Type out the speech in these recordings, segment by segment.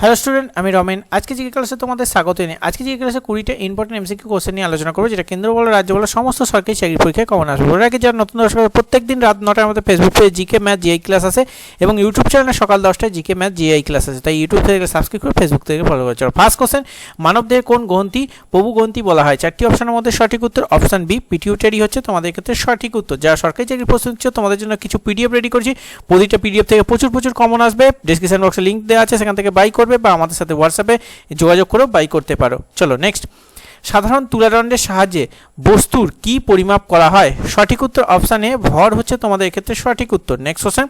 Hello student আমি রমেন। আজকে GK ক্লাসে তোমাদের স্বাগত এনে আজকে জিকে ক্লাসে কুড়িটা ইম্পর্টেন্ট এমসিকিউ কোশ্চেন নিয়ে আলোচনা করব, যেটা কেন্দ্র বলো, রাজ্য বলো, সমস্ত সরকারি চাকরি পরীক্ষায় কমন আসবে। ওর আগে যারা নতুন দর্শক প্রত্যেক দিন রাত নটার মধ্যে ফেসবুক পেজে জিকে ম্যাথ জিআই ক্লাস আছে এবং ইউটিউব চ্যানেলে সকাল দশটায় জিকে ম্যাথ জিআই ক্লাস আছে। তাই ইউটিউব থেকে সাবস্ক্রাইব করে ফেসবুক থেকে ফলো করে। চলো ফার্স্ট কোশ্চেন মানবদের কোন গ্রন্থি প্রভু গ্রন্থি বলা হয়? চারটি অপশনের মধ্যে সঠিক উত্তর অপশন বি পিটিউটারি হচ্ছে তোমাদের ক্ষেত্রে সঠিক উত্তর। যারা সরকারি চাকরি প্রস্তুত হচ্ছে তোমাদের জন্য কিছু পিডিএফ রেডি করছি। প্রতিটা পিডিএফ থেকে প্রচুর প্রচুর কমন আসবে। ডিসক্রিপশন বক্সে লিঙ্ক দেওয়া আছে, সেখান থেকে বাই করবে বা আমাদের সাথে হোয়াটসঅ্যাপে যোগাযোগ করেও বাই করতে পারো। চলো নেক্সট সাধারণ তুলাদণ্ডের সাহায্যে বস্তুর কি পরিমাপ করা হয়? সঠিক উত্তর অপশান ভর হচ্ছে তোমাদের এক্ষেত্রে সঠিক উত্তর। নেক্সট কোশ্চেন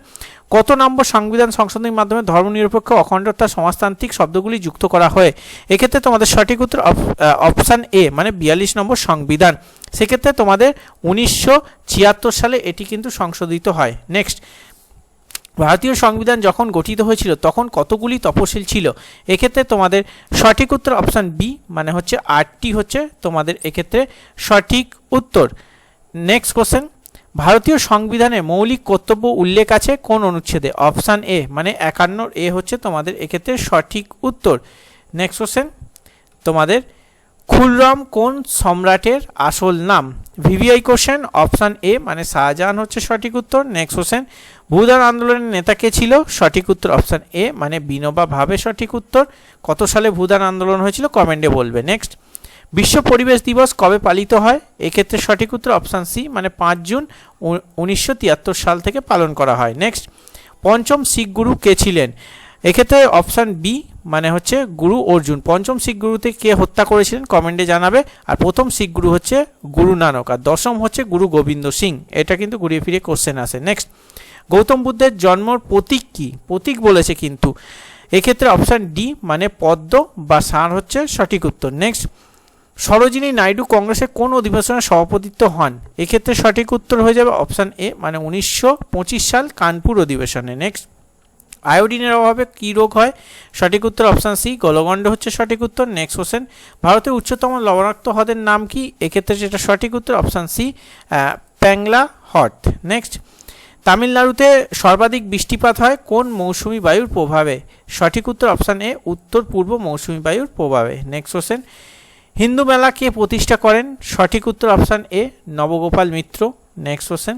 কত নম্বর সংবিধান সংশোধনের মাধ্যমে ধর্মনিরপেক্ষ অখণ্ডতা সমাজতান্ত্রিক শব্দগুলি যুক্ত করা হয়? এক্ষেত্রে তোমাদের সঠিক উত্তর অপশান এ মানে বিয়াল্লিশ নম্বর সংবিধান। সেক্ষেত্রে তোমাদের উনিশশো ছিয়াত্তর সালে এটি কিন্তু সংশোধিত হয়। নেক্সট ভারতীয় সংবিধান যখন গঠিত হয়েছিল, তখন কতগুলি তপশিল ছিল? এক্ষেত্রে তোমাদের সঠিক উত্তর অপশান বি মানে হচ্ছে আটটি হচ্ছে তোমাদের এক্ষেত্রে সঠিক উত্তর। নেক্সট কোশ্চেন ভারতীয় সংবিধানে মৌলিক কর্তব্য উল্লেখ আছে কোন অনুচ্ছেদে? অপশান এ মানে একান্ন এ হচ্ছে তোমাদের এক্ষেত্রে সঠিক উত্তর। নেক্সট কোশ্চেন তোমাদের খুররম কোন সম্রাটের আসল নাম? ভিভিআই কোশ্চেন অপশান এ মানে শাহজাহান হচ্ছে সঠিক উত্তর। নেক্সট কোশ্চেন ভূদান আন্দোলনের নেতা কে ছিল? সঠিক উত্তর অপশান এ মানে বিনোবা ভাবে সঠিক উত্তর। কত সালে ভূদান আন্দোলন হয়েছিল? কমেন্টে বলবে। নেক্সট বিশ্ব পরিবেশ দিবস কবে পালিত হয়? এক্ষেত্রে সঠিক উত্তর অপশান সি মানে পাঁচ জুন উনিশশো তিয়াত্তর সাল থেকে পালন করা হয়। নেক্সট পঞ্চম শিখ গুরু কে ছিলেন? এক্ষেত্রে অপশান বি মানে হচ্ছে গুরু অর্জুন। পঞ্চম শিখ গুরুতে কে হত্যা করেছিলেন? কমেন্টে জানাবে। আর প্রথম শিখ গুরু হচ্ছে গুরু নানক। আর দশম হচ্ছে গুরু গোবিন্দ সিং। এটা কিন্তু ঘুরিয়ে ফিরে কোশ্চেন আসে। নেক্সট গৌতম বুদ্ধের জন্মর প্রতীক কি? প্রতীক বলেছে কিন্তু। এক্ষেত্রে অপশান ডি মানে পদ্ম বা সার হচ্ছে সঠিক উত্তর। নেক্সট সরোজিনী নাইডু কংগ্রেসের কোন অধিবেশনে সভাপতিত্ব হন? এক্ষেত্রে সঠিক উত্তর হয়ে যাবে অপশান এ মানে উনিশশো পঁচিশ সাল কানপুর অধিবেশনে। নেক্সট আয়োডিনের অভাবে কী রোগ হয়? সঠিক উত্তর অপশান সি, গলগণ্ড হচ্ছে সঠিক উত্তর। নেক্সট কোশ্চেন ভারতের উচ্চতম লবণাক্ত হ্রদের নাম কি? এক্ষেত্রে যেটা সঠিক উত্তর, অপশান সি প্যাংলা হ্রদ। নেক্সট তামিলনাড়ুতে সর্বাধিক বৃষ্টিপাত হয় কোন মৌসুমি বায়ুর প্রভাবে? সঠিক উত্তর অপশান এ, উত্তর পূর্ব মৌসুমি বায়ুর প্রভাবে। নেক্সট কোশ্চেন হিন্দু মেলা কে প্রতিষ্ঠা করেন? সঠিক উত্তর option A, Nabagopal Mitra. Next question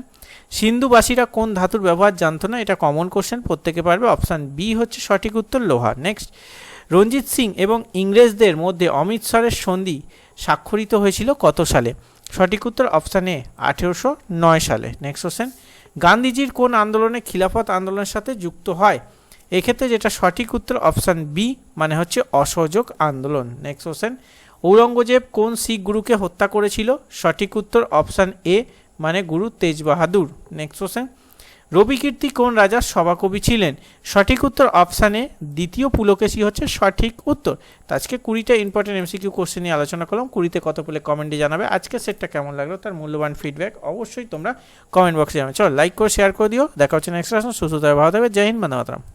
সিন্ধুবাসীরা কোন ধাতুর ব্যবহার জানতো না? এটা কমন কোশ্চেন প্রত্যেকে পারবে। অপশান বি হচ্ছে সঠিক উত্তর, লোহা। নেক্সট রঞ্জিত সিং এবং ইংরেজদের মধ্যে অমৃতসরের সন্ধি স্বাক্ষরিত হয়েছিল কত সালে? সঠিক উত্তর অপশান এ আঠেরোশো নয় সালে। নেক্সট কোশ্চেন গান্ধীজির কোন আন্দোলনে খিলাফত আন্দোলনের সাথে যুক্ত হয়? এক্ষেত্রে যেটা সঠিক উত্তর অপশান বি মানে হচ্ছে অসহযোগ আন্দোলন। নেক্সট কোশ্চেন ঔরঙ্গজেব কোন শিখ গুরুকে হত্যা করেছিল? সঠিক উত্তর অপশান এ মানে গুরু তেজ বাহাদুর নেক্সট কোশ্চেন রবিকীর্তি কোন রাজার সভাকবি ছিলেন? সঠিক উত্তর অপশানে দ্বিতীয় পুলকেশী হচ্ছে সঠিক উত্তর। আজকে কুড়িটা ইম্পর্টেন্ট এমসিকিউ কোশ্চেন নিয়ে আলোচনা করলাম। কুড়িতে কত পেলে কমেন্টে জানাবে। আজকে সেটটা কেমন লাগল তার মূল্যবান ফিডব্যাক অবশ্যই তোমরা কমেন্ট বক্সে জানাবে। চলো লাইক করে শেয়ার করে দিও। দেখা হচ্ছে নেক্সট আসুন সুস্থ ভালো থাকবে জয় হিন্দ, বন্দে মাতরম।